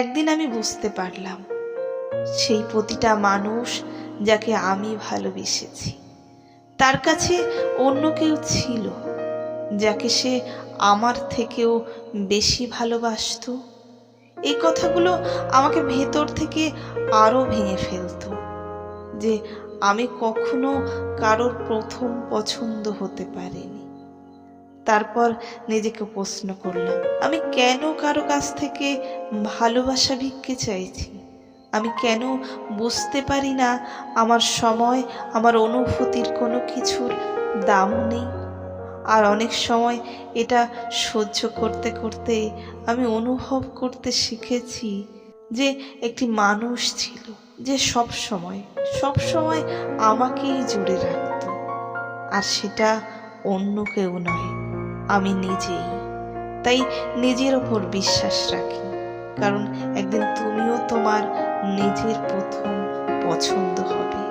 একদিন আমি বুঝতে পারলাম, সেই প্রতিটা মানুষ যাকে আমি ভালোবেসেছি, তার কাছে অন্য কেউ ছিল, যাকে সে আমার থেকেও বেশি ভালোবাসতো। এই কথাগুলো আমাকে ভেতর থেকে আরও ভেঙে ফেলতো যে আমি কখনো কারোর প্রথম পছন্দ হতে পারিনি। তারপর নিজেকে প্রশ্ন করলাম, আমি কেন কারও কাছ থেকে ভালোবাসা ভিক্ষে চাইছি? আমি কেন বুঝতে পারি না আমার সময়, আমার অনুভূতির কোনো কিছুর দাম নেই? আর অনেক সময় এটা সহ্য করতে করতে আমি অনুভব করতে শিখেছি যে একটি মানুষ ছিল যে সব সময় সব সময় আমাকেই জুড়ে রাখত। আর সেটা অন্য কেউ নয়। আমি নিজেই। তাই নিজের ওপর বিশ্বাস রাখি। কারণ একদিন তুমিও তোমার নিজের প্রথম পছন্দ হবে।